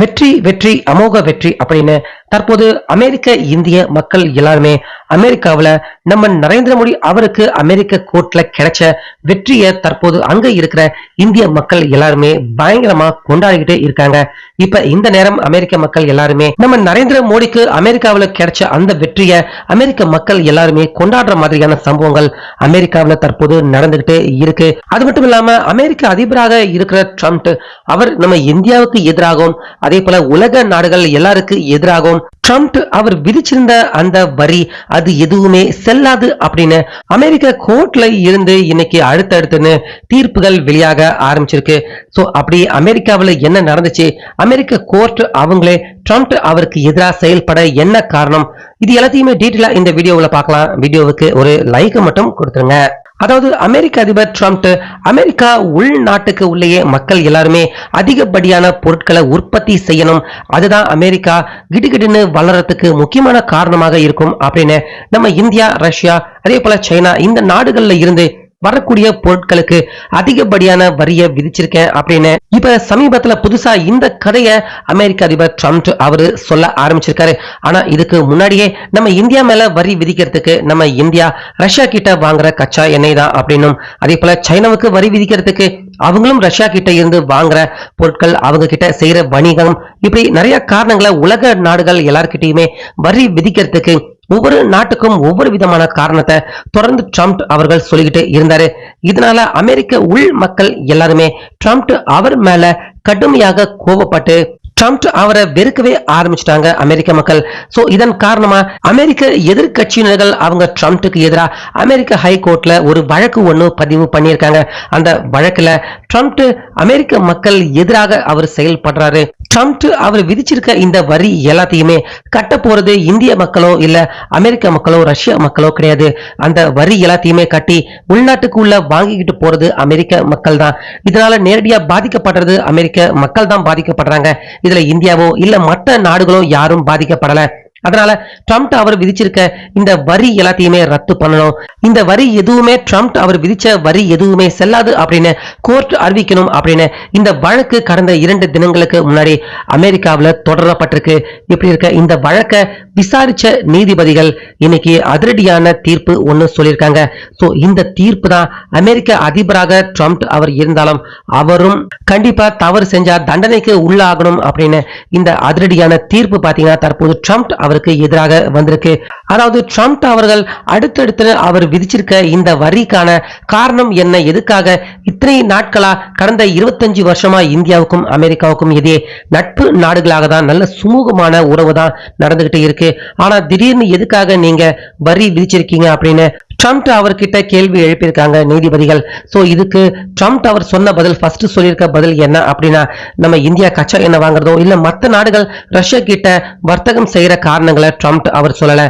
வெற்றி வெற்றி அமோக வெற்றி அப்படின்னு தற்போது அமெரிக்க இந்திய மக்கள் எல்லாருமே அமெரிக்காவில் நம்ம நரேந்திர மோடி அவருக்கு அமெரிக்க கோர்ட்ல கிடைச்ச வெற்றியை தற்போது அங்க இருக்கிற இந்திய மக்கள் எல்லாருமே பயங்கரமா கொண்டாடிக்கிட்டு இருக்காங்க. இப்ப இந்த நேரம் அமெரிக்க மக்கள் எல்லாருமே நம்ம நரேந்திர மோடிக்கு அமெரிக்காவில் கிடைச்ச அந்த வெற்றியை அமெரிக்க மக்கள் எல்லாருமே கொண்டாடுற மாதிரியான சம்பவங்கள் அமெரிக்காவில் தற்போது நடந்துகிட்டே இருக்கு. அது மட்டும் இல்லாம அமெரிக்க அதிபராக இருக்கிற ட்ரம்ப் அவர் நம்ம இந்தியாவுக்கு எதிராகவும் அதே போல உலக நாடுகள் எல்லாருக்கு எதிராகவும் ட்ரம்ப் அவர் விதிச்சிருந்த அந்த வரி அது எதுவுமே செல்லாது அப்படின்னு அமெரிக்க கோர்ட்ல இருந்து இன்னைக்கு அடுத்தடுத்துன்னு தீர்ப்புகள் வெளியாக ஆரம்பிச்சிருக்கு. சோ அப்படி அமெரிக்காவுல என்ன நடந்துச்சு? அமெரிக்க கோர்ட் அவங்களே ட்ரம்ப் அவருக்கு எதிராக செயல்பட என்ன காரணம்? இது எல்லாத்தையுமே டீட்டெயிலாக இந்த வீடியோவில் பார்க்கலாம். வீடியோவுக்கு ஒரு லைக் மட்டும் கொடுத்துருங்க. அதாவது அமெரிக்க அதிபர் ட்ரம்ப் அமெரிக்கா உள்நாட்டுக்கு உள்ளேயே மக்கள் எல்லாருமே அதிகப்படியான பொருட்களை உற்பத்தி செய்யணும். அதுதான் அமெரிக்கா கிடுகிடுன்னு வளரத்துக்கு முக்கியமான காரணமாக இருக்கும் அப்படின்னு நம்ம இந்தியா ரஷ்யா அதே போல சைனா இந்த நாடுகள்ல இருந்து வரக்கூடிய பொருட்களுக்கு அதிகப்படியான வரியை விதிச்சிருக்கேன் அப்படின்னு. இப்ப சமீபத்துல புதுசா இந்த கதையை அமெரிக்க அதிபர் ட்ரம்ப் அவரு சொல்ல ஆரம்பிச்சிருக்காரு. ஆனா இதுக்கு முன்னாடியே நம்ம இந்தியா மேல வரி விதிக்கிறதுக்கு நம்ம இந்தியா ரஷ்யா கிட்ட வாங்குற கச்சா எண்ணெய் தான் அப்படின்னும். அதே போல சைனாவுக்கு வரி விதிக்கிறதுக்கு அவங்களும் ரஷ்யா கிட்ட இருந்து வாங்குற பொருட்கள் அவங்க கிட்ட செய்யற வணிகம் இப்படி நிறைய காரணங்களை உலக நாடுகள் எல்லார்கிட்டயுமே வரி விதிக்கிறதுக்கு ஒவ்வொரு நாட்டுக்கும் ஒவ்வொரு விதமான காரணத்தை தொடர்ந்து ட்ரம்ப் அவர்கள் சொல்லிக்கிட்டு இருந்தாரு. இதனால அமெரிக்க உள் மக்கள் எல்லாருமே ட்ரம்ப் அவர் மேல கடுமையாக கோபப்பட்டு ட்ரம்ப் அவரை வெறுக்கவே ஆரம்பிச்சிட்டாங்க அமெரிக்க மக்கள். ஸோ இதன் காரணமா அமெரிக்க எதிர்கட்சியினர்கள் அவங்க ட்ரம்ப்க்கு எதிராக அமெரிக்க ஹைகோர்ட்ல ஒரு வழக்கு ஒன்று பதிவு பண்ணியிருக்காங்க. அந்த வழக்குல ட்ரம்ப் அமெரிக்க மக்கள் எதிராக அவர் செயல்படுறாரு. ட்ரம்ப் அவர் விதிச்சிருக்க இந்த வரி எல்லாத்தையுமே கட்ட போறது இந்திய மக்களோ இல்ல அமெரிக்க மக்களோ ரஷ்ய மக்களோ கிடையாது. அந்த வரி எல்லாத்தையுமே கட்டி உள்நாட்டுக்கு உள்ள வாங்கிக்கிட்டு போறது அமெரிக்க மக்கள் தான் இதனால நேரடியாக பாதிக்கப்படுறது அமெரிக்க மக்கள் தான் பாதிக்கப்படுறாங்க. இதுல இந்தியாவோ இல்ல மற்ற நாடுகளோ யாரும் பாதிக்கப்படல. அதனால ட்ரம்ப் அவர் விதிச்சிருக்க இந்த வரி எல்லாத்தையுமே ரத்து பண்ணணும். இந்த வரி எதுவுமே ட்ரம்ப் அவர் விதிச்ச வரி எதுவுமே செல்லாது அப்படின்னு கோர்ட் அறிவிக்கணும் அப்படின்னு இந்த வழக்கு கடந்த இரண்டு தினங்களுக்கு முன்னாடி அமெரிக்காவில் தொடரப்பட்டிருக்கு. இப்படி இருக்க? இந்த வழக்கை விசாரிச்ச நீதிபதிகள் இன்னைக்கு அதிரடியான தீர்ப்பு ஒன்று சொல்லியிருக்காங்க. ஸோ இந்த தீர்ப்பு தான் அமெரிக்க அதிபராக ட்ரம்ப் அவர் இருந்தாலும் அவரும் கண்டிப்பா தவறு செஞ்சா தண்டனைக்கு உள்ளாகணும் அப்படின்னு இந்த அதிரடியான தீர்ப்பு பார்த்தீங்கன்னா தற்போது ட்ரம்ப் அவருக்கு எதிராக வந்திருக்கு. அதாவது ட்ரம்ப் அவர்கள் அடுத்தடுத்து அவர் விதிச்சிருக்க இந்த வரிக்கான காரணம் என்ன? எதுக்காக? இத்தனை நாட்களா? கடந்த இருபத்தஞ்சு வருஷமா இந்தியாவுக்கும் அமெரிக்காவுக்கும் இதே நட்பு நாடுகளாக தான் நல்ல சுமூகமான உறவு தான் நடந்துகிட்டு இருக்கு. ஆனா திடீர்னு எதுக்காக நீங்க வரி விதிச்சிருக்கீங்க அப்படின்னு ட்ரம்ப் அவர்கிட்ட கேள்வி எழுப்பியிருக்காங்க நீதிபதிகள். சோ இதுக்கு ட்ரம்ப் அவர் சொன்ன பதில் ஃபர்ஸ்ட் சொல்லியிருக்க பதில் என்ன அப்படின்னா நம்ம இந்தியா கச்சா எண்ணெய் வாங்குறதோ இல்லை மற்ற நாடுகள் ரஷ்யா கிட்ட வர்த்தகம் செய்யற காரணங்களை ட்ரம்ப் அவர் சொல்லல.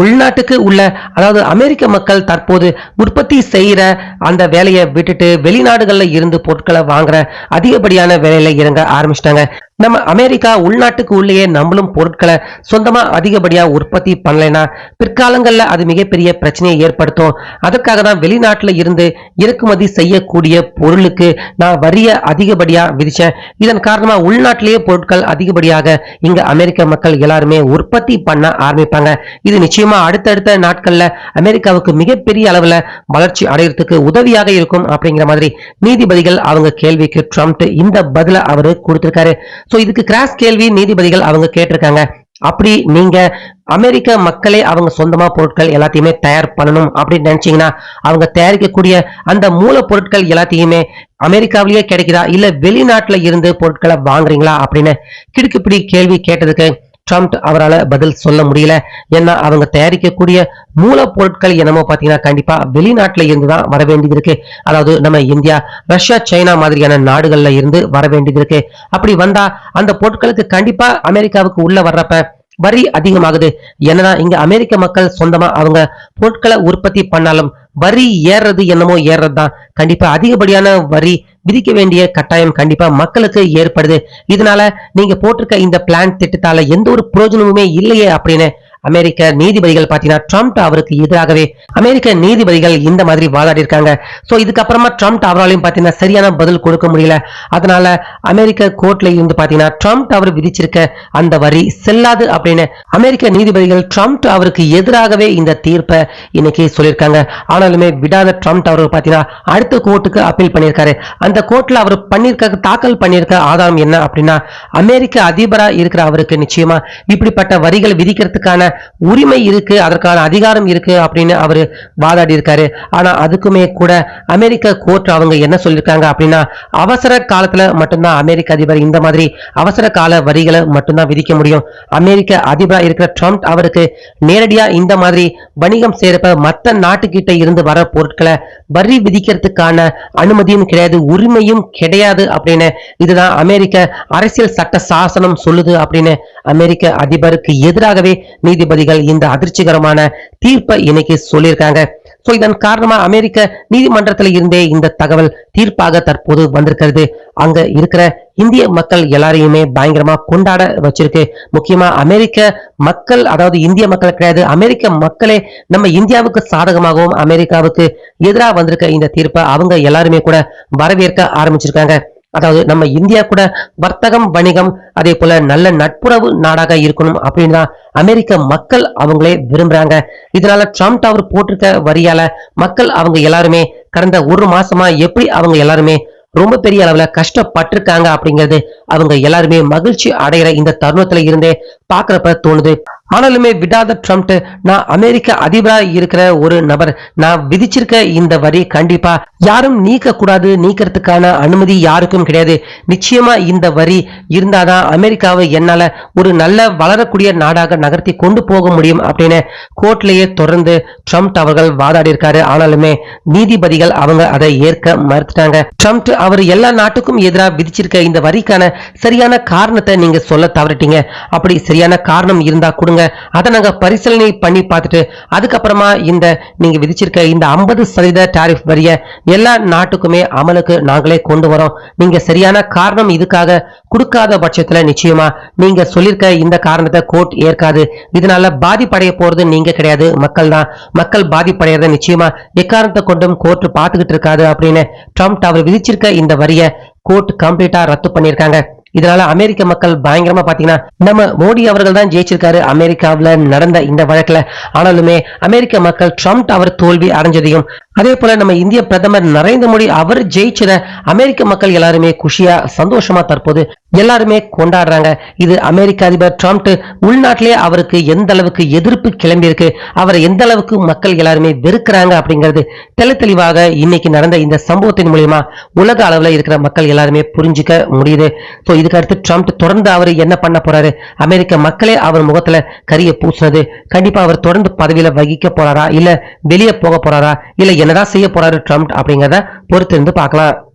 உள்நாட்டுக்கு உள்ள அதாவது அமெரிக்க மக்கள் தற்போது உற்பத்தி செய்யற அந்த வேலையை விட்டுட்டு வெளிநாடுகள்ல இருந்து பொருட்களை வாங்குற அதிகப்படியான வேலையில இறங்க ஆரம்பிச்சிட்டாங்க. நம்ம அமெரிக்கா உள்நாட்டுக்கு உள்ளேயே நம்மளும் பொருட்களை சொந்தமா அதிகப்படியா உற்பத்தி பண்ணலைன்னா பிற்காலங்கள்ல அது மிகப்பெரிய பிரச்சனையை ஏற்படுத்தும். அதற்காக தான் வெளிநாட்டுல இருந்து இறக்குமதி செய்யக்கூடிய பொருளுக்கு நான் வரிய அதிகப்படியா விதிச்சேன். இதன் காரணமா உள்நாட்டிலேயே பொருட்கள் அதிகப்படியாக இங்க அமெரிக்க மக்கள் எல்லாருமே உற்பத்தி பண்ண ஆரம்பிப்பாங்க. இது நிச்சயமா அடுத்தடுத்த நாட்கள்ல அமெரிக்காவுக்கு மிகப்பெரிய அளவுல வளர்ச்சி அடையறதுக்கு உதவியாக இருக்கும் அப்படிங்கிற மாதிரி நீதிபதிகள் அவங்க கேள்விக்கு ட்ரம்ப் இந்த பதில அவரு கொடுத்திருக்காரு. சோ இதுக்கு கிராஸ் கேள்வி நீதிபதிகள் அவங்க கேட்டிருக்காங்க. அப்படி நீங்க அமெரிக்க மக்களே அவங்க சொந்தமா பொருட்கள் எல்லாத்தையுமே தயார் பண்ணணும் அப்படின்னு நினைச்சீங்கன்னா அவங்க தயாரிக்கக்கூடிய அந்த மூலப்பொருட்கள் எல்லாத்தையுமே அமெரிக்காவிலேயே கிடைக்குதா? இல்ல வெளிநாட்டுல இருந்து பொருட்களை வாங்குறீங்களா? அப்படின்னு கிடுக்குப்பிடி கேள்வி கேட்டதுக்கு ட்ரம்ப் அவரால் பதில் சொல்ல முடியல. ஏன்னா அவங்க தயாரிக்கக்கூடிய மூலப்பொருட்கள் என்னமோ பாத்தீங்கன்னா கண்டிப்பா வெளிநாட்டில் இருந்து தான் வர வேண்டியது இருக்கு அதாவது நம்ம இந்தியா ரஷ்யா சைனா மாதிரியான நாடுகள்ல இருந்து வர வேண்டியது இருக்கு அப்படி வந்தா அந்த பொருட்களுக்கு கண்டிப்பா அமெரிக்காவுக்கு உள்ள வர்றப்ப வரி அதிகமாகுது. என்னன்னா இங்க அமெரிக்க மக்கள் சொந்தமா அவங்க பொருட்களை உற்பத்தி பண்ணாலும் வரி ஏறுறது என்னமோ ஏறது தான் கண்டிப்பா அதிகப்படியான வரி விதிக்க வேண்டிய கட்டாயம் கண்டிப்பா மக்களுக்கு ஏற்படுது. இதனால நீங்க போட்டிருக்க இந்த பிளான் திட்டத்தால எந்த ஒரு பிரயோஜனமுமே இல்லையே அப்படின்னு அமெரிக்க நீதிபதிகள் பாத்தீங்கன்னா ட்ரம்ப் அவருக்கு எதிராகவே அமெரிக்க நீதிபதிகள் இந்த மாதிரி வாதாடி இருக்காங்க சோ இதுக்கப்புறமா ட்ரம்ப் அவராலையும் பாத்தீங்கன்னா சரியான பதில் கொடுக்க முடியல. அதனால அமெரிக்க கோர்ட்ல இருந்து பாத்தீங்கன்னா ட்ரம்ப் அவர் விதிச்சிருக்க அந்த வரி செல்லாது அப்படின்னு அமெரிக்க நீதிபதிகள் ட்ரம்ப் அவருக்கு எதிராகவே இந்த தீர்ப்பை இன்னைக்கு சொல்லியிருக்காங்க. ஆனாலுமே விடாத ட்ரம்ப் அவர் பாத்தீங்கன்னா அடுத்த கோர்ட்டுக்கு அப்பீல் பண்ணியிருக்காரு. அந்த கோர்ட்ல அவர் பண்ணிருக்க தாக்கல் பண்ணியிருக்க ஆதாரம் என்ன அப்படின்னா அமெரிக்க அதிபரா இருக்கிற அவருக்கு நிச்சயமா இப்படிப்பட்ட வரிகள் விதிக்கிறதுக்கான உரிமை இருக்கு அதற்கான அதிகாரம் இருக்கு அப்படின்னு அவர் வாதாடி இருக்காரு ஆனா அதுக்குமே கூட அமெரிக்க கோர்ட் அவங்க என்ன சொல்லியிருக்காங்க அப்படின்னா அவசர காலத்துல மட்டும்தான் அமெரிக்க அதிபர் இந்த மாதிரி அவசர கால வரிகளை மட்டும்தான் விதிக்க முடியும். அமெரிக்க அதிபரா இருக்கிற ட்ரம்ப் அவருக்கு நேரடியா இந்த மாதிரி வணிகம் செய்யறப்ப மற்ற நாட்டுக்கிட்ட இருந்து வர பொருட்களை வரி விதிக்கிறதுக்கான அனுமதியும் கிடையாது உரிமையும் கிடையாது அப்படின்னு இதுதான் அமெரிக்க அரசியல் சட்ட சாசனம் சொல்லுது அப்படின்னு அமெரிக்க அதிபருக்கு எதிராகவே நீதி நீதிபதிகள் இந்த அதிர்ச்சிகரமான தீர்ப்பை இன்னைக்கு சொல்லியிருக்காங்க. சோ இதன் காரணமா அமெரிக்க நீதிமன்றத்தில் இருந்தே இந்த தகவல் தீர்ப்பாக தற்போது வந்திருக்கிறது. அங்க இருக்கிற இந்திய மக்கள் எல்லாரையுமே பயங்கரமா கொண்டாட வச்சிருக்கு. முக்கியமா அமெரிக்க மக்கள் அதாவது இந்திய மக்கள் கிடையாது அமெரிக்க மக்களே நம்ம இந்தியாவுக்கு சாதகமாகவும் அமெரிக்காவுக்கு எதிராக வந்திருக்க இந்த தீர்ப்பை அவங்க எல்லாருமே கூட வரவேற்க ஆரம்பிச்சிருக்காங்க. அதாவது நம்ம இந்தியா கூட வர்த்தகம் வணிகம் அதே போல நல்ல நட்புறவு நாடாக இருக்கணும் அப்படின்னு தான் அமெரிக்க மக்கள் அவங்களே விரும்புறாங்க. இதனால ட்ரம்ப் அவர் போட்டிருக்க வரியால மக்கள் அவங்க எல்லாருமே கடந்த ஒரு மாசமா எப்படி அவங்க எல்லாருமே ரொம்ப பெரிய அளவுல கஷ்டப்பட்டிருக்காங்க அப்படிங்கிறது அவங்க எல்லாருமே மகிழ்ச்சி அடைகிற இந்த தருணத்துல இருந்தே பாக்குறப்ப தோணுது. ஆனாலுமே விடாத ட்ரம்ப் நான் அமெரிக்க அதிபரா இருக்கிற ஒரு நபர். நான் விதிச்சிருக்க இந்த வரி கண்டிப்பா யாரும் நீக்க கூடாது நீக்கிறதுக்கான அனுமதி யாருக்கும் கிடையாது. நிச்சயமா இந்த வரி இருந்தாதான் அமெரிக்காவை என்னால ஒரு நல்ல வளரக்கூடிய நாடாக நகர்த்தி கொண்டு போக முடியும் அப்படின்னு கோர்ட்லயே தொடர்ந்து ட்ரம்ப் அவர்கள் வாதாடி இருக்காரு ஆனாலுமே நீதிபதிகள் அவங்க அதை ஏற்க மறுத்துட்டாங்க. ட்ரம்ப் அவர் எல்லா நாட்டுக்கும் எதிராக விதிச்சிருக்க இந்த வரிக்கான சரியான காரணத்தை நீங்க சொல்ல தவறிட்டீங்க. அப்படி சரியான காரணம் இருந்தா கொடுங்க. அதை நாங்கள் பரிசீலனை பண்ணி பார்த்துட்டு அதுக்கப்புறமா இந்த நீங்க விதிச்சிருக்க இந்த ஐம்பது சதவீத டாரிஃப் வரிய எல்லா நாட்டுக்குமே அமலுக்கு நாங்களே கொண்டு வரோம். நீங்கள் சரியான காரணம் இதுக்காக கொடுக்காத பட்சத்துல நிச்சயமா நீங்க சொல்லிருக்க இந்த காரணத்தை கோர்ட் ஏற்காது. இதனால பாதிப்படைய போறது நீங்க கிடையாது மக்கள் தான். மக்கள் பாதிப்படைகிறத நிச்சயமா எக்காரணத்தை கொண்டும் கோர்ட் பார்த்துக்கிட்டு இருக்காது அப்படின்னு ட்ரம்ப் அவர் விதிச்சிருக்க இந்த வரியை கோர்ட் கம்ப்ளீட்டா ரத்து பண்ணியிருக்காங்க. இதனால அமெரிக்க மக்கள் பயங்கரமா பாத்தீங்கன்னா நம்ம மோடி அவர்கள் தான் ஜெயிச்சிருக்காரு. அமெரிக்காவில நடந்த இந்த வழக்குல ஆனாலுமே அமெரிக்க மக்கள் ட்ரம்ப் அவர் தோல்வி அடைஞ்சதையும் அதே போல நம்ம இந்திய பிரதமர் நரேந்திர மோடி அவர் ஜெயிச்சத அமெரிக்க மக்கள் எல்லாருமே குஷியா சந்தோஷமா தற்போது எல்லாருமே கொண்டாடுறாங்க. இது அமெரிக்க அதிபர் ட்ரம்ப் உள்நாட்டிலே அவருக்கு எந்த அளவுக்கு எதிர்ப்பு கிளம்பி இருக்கு அவரை எந்த அளவுக்கு மக்கள் எல்லாருமே வெறுக்கிறாங்க அப்படிங்கிறது தெளி தெளிவாக இன்னைக்கு நடந்த இந்த சம்பவத்தின் மூலியமா உலக அளவுல இருக்கிற மக்கள் எல்லாருமே புரிஞ்சுக்க முடியுது. சோ இதுக்கு அடுத்து ட்ரம்ப் தொடர்ந்து அவர் என்ன பண்ண போறாரு? அமெரிக்க மக்களே அவர் முகத்துல கரிய பூசினது. கண்டிப்பா அவர் தொடர்ந்து பதவியில வகிக்க போறாரா? இல்ல வெளியே போக போறாரா? இல்ல என்னதான் செய்ய போறாரு ட்ரம்ப் அப்படிங்கிறத பொறுத்திருந்து பார்க்கலாம்.